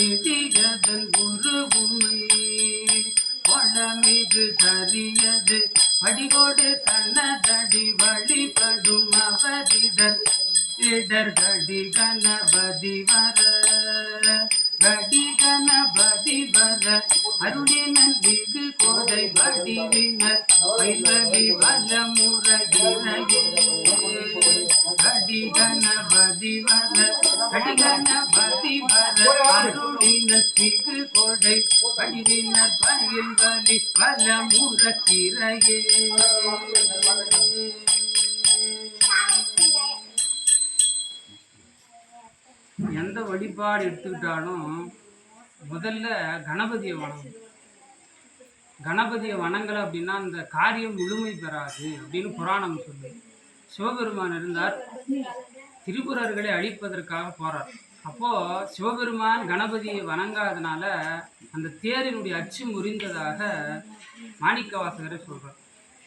இடியதன் ஒரு உமை சரியது வடிகோடு தனதடி வழிபடும் அவரிடர் இடர் கடி கணபதி வர கடி கணபதி வர. அருளினன் மிகு கோடை வடிவினர் வைவலி அருளினன் கொடை கோடை பயில் வலி எந்த வழிபாடு எடுத்துக்கிட்டாலும் முதல்ல கணபதியை வணங்கும். கணபதியை வணங்கலை அப்படின்னா அந்த காரியம் முழுமை பெறாது அப்படின்னு புராணம் சொல்லுது. சிவபெருமான் இருந்தார். திரிபுரர்களை அழிப்பதற்காக போறார் அப்போ சிவபெருமான் கணபதியை வணங்காதனால அந்த தேரினுடைய அச்சு முறிந்ததாக மாணிக்கவாசகரை சொல்றார்.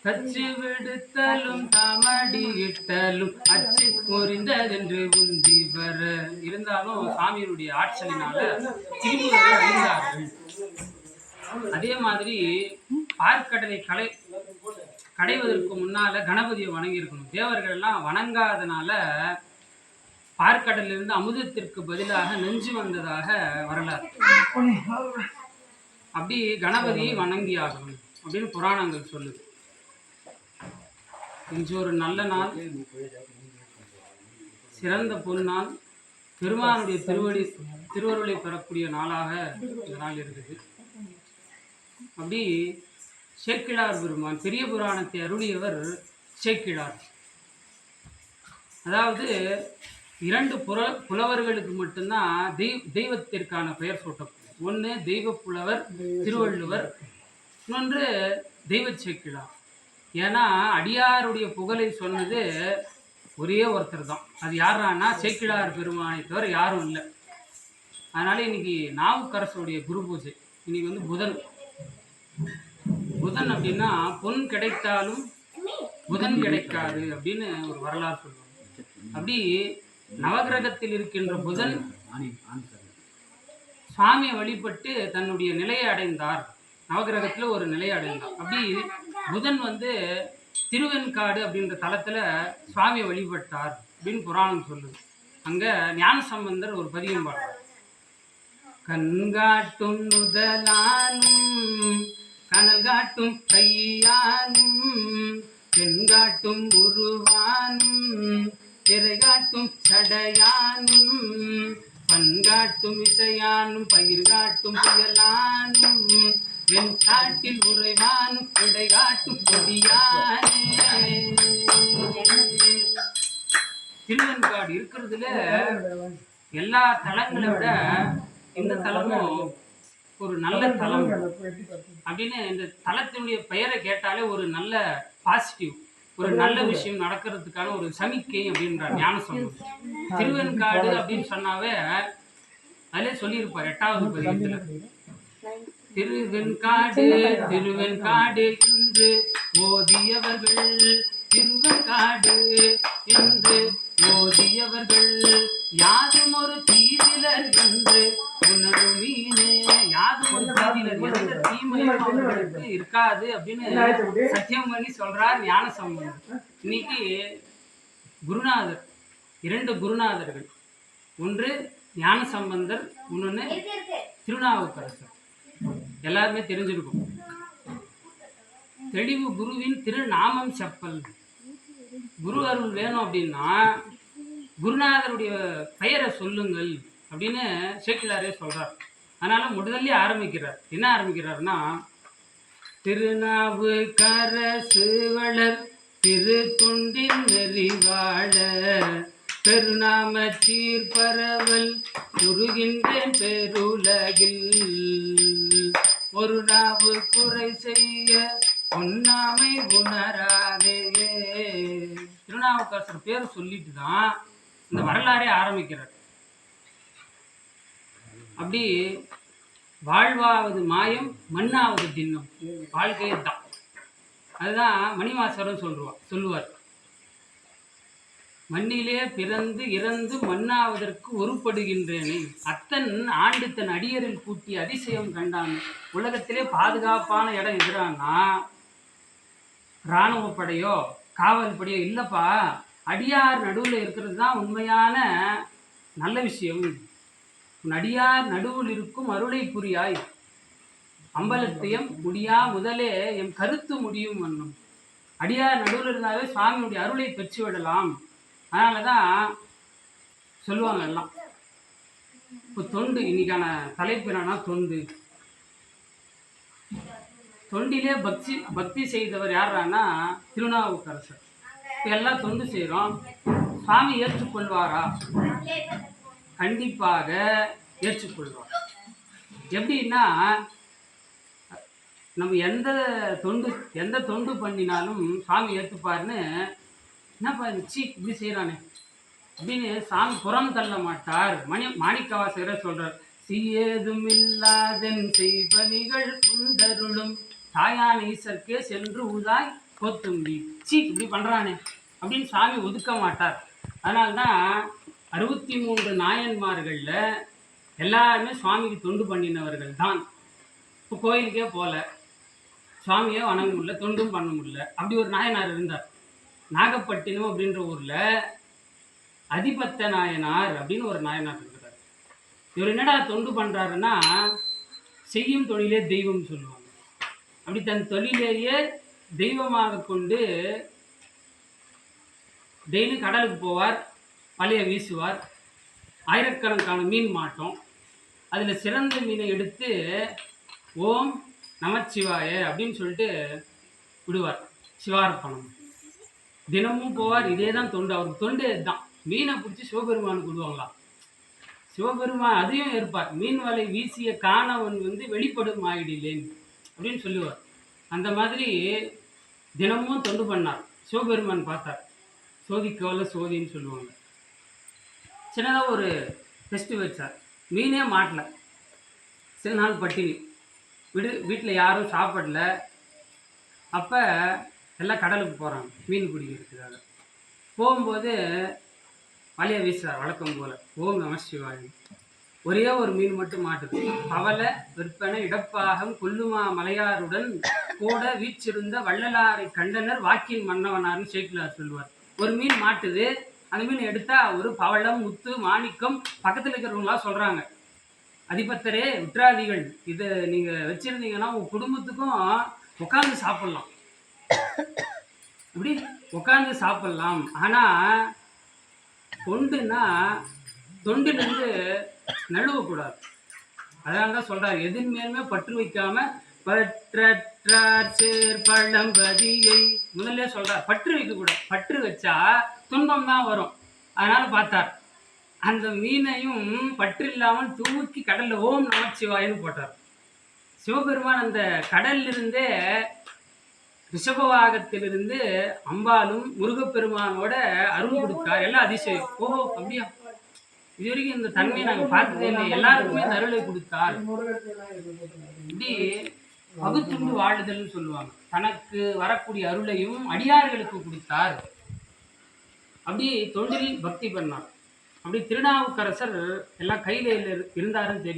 தச்சு விடுத்தலும் தாமடி இட்டலும் அச்சு முறிந்ததென்று உந்தி வர. இருந்தாலும் சாமியினுடைய ஆட்சலினால திருமுறை அழிந்தார்கள். அதே மாதிரி பார்க்கடலை கலை கடைவதற்கு முன்னால கணபதியை வணங்கியிருக்கணும். தேவர்கள் எல்லாம் வணங்காதனால பார்க்கடலிருந்து அமுதத்திற்கு பதிலாக நெஞ்சு வந்ததாக வரலாறு. அப்படி கணபதியை வணங்கி ஆகணும் அப்படின்னு புராணங்கள் சொல்லுது. இன்று ஒரு நல்ல நாள் சிறந்த பொன்னால் பெருமானுடைய திருவடி திருவருளை பெறக்கூடிய நாளாக இந்த நாள் இருக்குது. அப்படி சேக்கிழார் பெருமான் பெரிய புராணத்தை அருளியவர் சேக்கிழார். அதாவது இரண்டு புற புலவர்களுக்கு மட்டும்தான் தெய்வ தெய்வத்திற்கான பெயர் சூட்டம். ஒன்று தெய்வ புலவர் திருவள்ளுவர். இன்னொன்று தெய்வ சேக்கிழார் ஏன்னா அடியாருடைய புகழை சொன்னது ஒரே ஒருத்தர் தான் அது யாரானா சேக்கிழார் பெருமானை தவிர யாரும் இல்லை. அதனால இன்னைக்கு நாவுக்கரசருடைய குரு பூஜை. இன்னைக்கு வந்து புதன். புதன் அப்படின்னா பொன் கிடைத்தாலும் புதன் கிடைக்காது அப்படின்னு ஒரு வரலாறு சொல்லுவாங்க. அப்படி நவகிரகத்தில் இருக்கின்ற புதன் சுவாமியை வழிபட்டு தன்னுடைய நிலையை அடைந்தார். நவகிரகத்தில் ஒரு நிலையை அடைந்தார். அப்படி புதன் வந்து திருவெண்காடு அப்படின்ற தளத்தில் சுவாமியை வழிபட்டார் அப்படின்னு புராணம் சொல்லுது. அங்கே ஞான சம்பந்தர் ஒரு பதியம் பாடுறார். கண்காட்டும் முதலானும் கனல் காட்டும் கையானும் பெண்காட்டும் உருவானும் திரை காட்டும் சடையானும் பண்காட்டும் இசையானும் பயிர் காட்டும் புயலானும் வெண்காட்டில் உறைவானும் இடை காட்டும் கொடியானே. திருவெண்காடு இருக்கிறதுல எல்லா தலங்களை விட இந்த தலமும் ஒரு நல்ல தலம். அப்படின்னு இந்த தலத்தினுடைய பெயரை கேட்டாலே ஒரு நல்ல பாசிட்டிவ் ஒரு நல்ல விஷயம் நடக்கிறதுக்கான ஒரு சமிக்கை அப்படின்றார் ஞான சொல்லணும் திருவெண்காடு அப்படின்னு சொன்னாவே அதிலே சொல்லியிருப்பார் எட்டாவது பதிகத்துல. திருவெண்காடு திருவெண்காடு என்று ஓதியவர்கள் திருவெண்காடு என்று ஓதியவர்கள் யாரும் ஒரு தீவிலர் என்று உணரு மீனே யாதும் ஒரு தீவிலர் எந்த தீமையும் அவர்களுக்கு இருக்காது அப்படின்னு சத்தியம் பண்ணி சொல்றார் ஞான சம்பந்தம் இன்னைக்கு குருநாதர் இரண்டு குருநாதர்கள். ஒன்று ஞான சம்பந்தர் இன்னொன்று திருநாவுக்கரசர். எல்லாருமே தெரிஞ்சிருக்கும். தெளிவு குருவின் திருநாமம் செப்பல். குரு அருள் வேணும் அப்படின்னா குருநாதருடைய பெயரை சொல்லுங்கள். அப்படின்னு சேக்கிலாரே சொல்கிறார் அதனால் முதல்ல ஆரம்பிக்கிறார். என்ன ஆரம்பிக்கிறார்னா திருநாவுக்கரசு வளர் திரு துண்டின் நெறிவாழ பெருநாம சீர்பரவல் உருகின்றேன் பெருலகில். ஒரு நாவு குறை செய்ய உண்ணாமை உணராதே திருநாவுக்கரசர் பேர் சொல்லிட்டு தான் இந்த வரலாறே ஆரம்பிக்கிறார். அப்படி வாழ்வாவது மாயம் மண்ணாவது தின்னம் வாழ்க்கையே தான். அதுதான் மணிவாசரம் சொல்லுவார் சொல்லுவார். மண்ணிலே பிறந்து இறந்து மண்ணாவதற்கு ஒருப்படுகின்றேனே. அத்தன் ஆண்டு தன் அடியரில் கூட்டி அதிசயம் கண்டான். உலகத்திலே பாதுகாப்பான இடம் எதிரானா இராணுவ படையோ காவல் படையோ இல்லைப்பா. அடியார் நடுவில் இருக்கிறது தான் உண்மையான நல்ல விஷயம். நடியார் அடியார் நடுவில் இருக்கும் அருளை புரியாய். அம்பலத்தையும் முடியா முதலே எம் கருத்து முடியும் வண்ணம் அடியார் நடுவில் இருந்தாலே சுவாமியுடைய அருளை பெற்று விடலாம். அதனால தான் சொல்லுவாங்க எல்லாம். இப்போ தொண்டு இன்னைக்கான தலைப்பு என்னன்னா தொண்டு. தொண்டிலே பக்தி பக்தி செய்தவர் யாரானா திருநாவுக்கரசர். இப்போ எல்லாம் தொண்டு செய்கிறோம் சுவாமி ஏற்றுக்கொள்வாரா? கண்டிப்பாக ஏற்றுக்கொள்வார் எப்படின்னா நம்ம எந்த தொண்டு எந்த தொண்டு பண்ணினாலும் சாமி ஏற்றுப்பாருன்னு என்னப்பா இது? சீ இப்படி செய்கிறானே அப்படின்னு சாமி புறம் தள்ள மாட்டார். மணி மாணிக்கவாசகர் சொல்கிறார் சீயேதும் இல்லாதன் செய்பணிகள் குண்டருளும் தாயான ஈசர்க்கே சென்று உதாய் கொத்தும்பி சீ இப்படி பண்ணுறானே அப்படின்னு சாமி ஒதுக்க மாட்டார். அதனால்தான் அறுபத்தி மூன்று நாயன்மார்களில் எல்லாருமே சுவாமிக்கு தொண்டு பண்ணினவர்கள் தான். இப்போ கோயிலுக்கே போகல சுவாமியை வணங்க முடியல தொண்டும் பண்ண முடியல. அப்படி ஒரு நாயனார் இருந்தார். நாகப்பட்டினம் அப்படின்ற ஊரில் அதிபத்த நாயனார் அப்படின்னு ஒரு நாயனார் இருக்கிறார் இவர் என்னடா தொண்டு பண்ணுறாருன்னா செய்யும் தொழிலே தெய்வம் சொல்லுவாங்க. அப்படி தன் தொழிலேயே தெய்வமாக கொண்டு டெய்லி கடலுக்கு போவார். வலையை வீசுவார். ஆயிரக்கணக்கான மீன் மாட்டோம். அதில் சிறந்த மீனை எடுத்து ஓம் நமச்சிவாய அப்படின்னு சொல்லிட்டு விடுவார். சிவார்ப்பணம். தினமும் போவார். இதே தான் தொண்டு. அவருக்கு தொண்டு இதுதான். மீனை பிடிச்சி சிவபெருமானுக்கு விடுவாங்களாம் சிவபெருமான் அதையும் இருப்பார் மீன் வலை வீசிய காணவன் வந்து வெளிப்படும் ஆயிடிலேன் அப்படின்னு சொல்லுவார். அந்த மாதிரி தினமும் தொண்டு பண்ணார். சிவபெருமான் பார்த்தார். சோதிக்கவல்ல சோதின்னு சொல்லுவாங்க. சின்னதாக ஒரு டெஸ்ட் வச்சார் மீனே மாட்டல. சில நாள் பட்டினி. விடு வீட்டில் யாரும் சாப்பிடல. அப்போ எல்லாம் கடலுக்கு போகிறாங்க மீன் பிடிக்கிறதுக்காக போகும்போது வலையை வீசுறார் வழக்கம் போல். ஓம் நம சிவாயம் ஒரே ஒரு மீன் மட்டும் மாட்டுது. அவளை விற்பனை இடப்பாகம் கொல்லுமா மலையாருடன் கூட வீச்சிருந்த வள்ளலாரை கண்டனர் வாக்கின் மன்னவனார்னு சேக்கிலார் சொல்லுவார். ஒரு மீன் மாட்டுது. அந்த மீன் எடுத்தா ஒரு பவளம் முத்து மாணிக்கம் பக்கத்தில் இருக்கிறவங்களா சொல்றாங்க. அதிபத்தரே உற்றாதிகள் இதை நீங்க வச்சிருந்தீங்கன்னா உங்க குடும்பத்துக்கும் உட்காந்து சாப்பிடலாம். இப்படி உட்காந்து சாப்பிடலாம். ஆனா தொண்டுன்னா தொண்டிலிருந்து நழுவக்கூடாது. அதனால தான் சொல்றாரு. எதின் மேலுமே பற்று வைக்காம பற்றற்றார் சேர் பழம்பதியை முதல்ல சொல்றார். பற்று வைக்கக்கூடாது. பற்று வச்சா துன்பம் தான் வரும். அதனால பார்த்தார். அந்த மீனையும் பற்று இல்லாமல் தூக்கி கடல்ல ஓம் நமச்சிவாயன்னு போட்டார். சிவபெருமான் அந்த கடல்ல இருந்தே ரிஷபவாகத்திலிருந்து அம்பாலும் முருகப்பெருமானோட அருள் கொடுத்தார். எல்லாம் அதிசயம். ஓஹோ அப்படியா? இது வரைக்கும் இந்த தன்மையை நாங்கள் பார்த்ததே இல்லை எல்லாருக்குமே இந்த அருளை கொடுத்தார். இப்படி பகுத்துண்டு வாழுதல்னு சொல்லுவாங்க. தனக்கு வரக்கூடிய அருளையும் அடியார்களுக்கு கொடுத்தார். அப்படி தொண்டில் பக்தி பண்ணார். அப்படி திருநாவுக்கரசர் எல்லாம் கையில் இருந்தாருன்னு தெரியும்.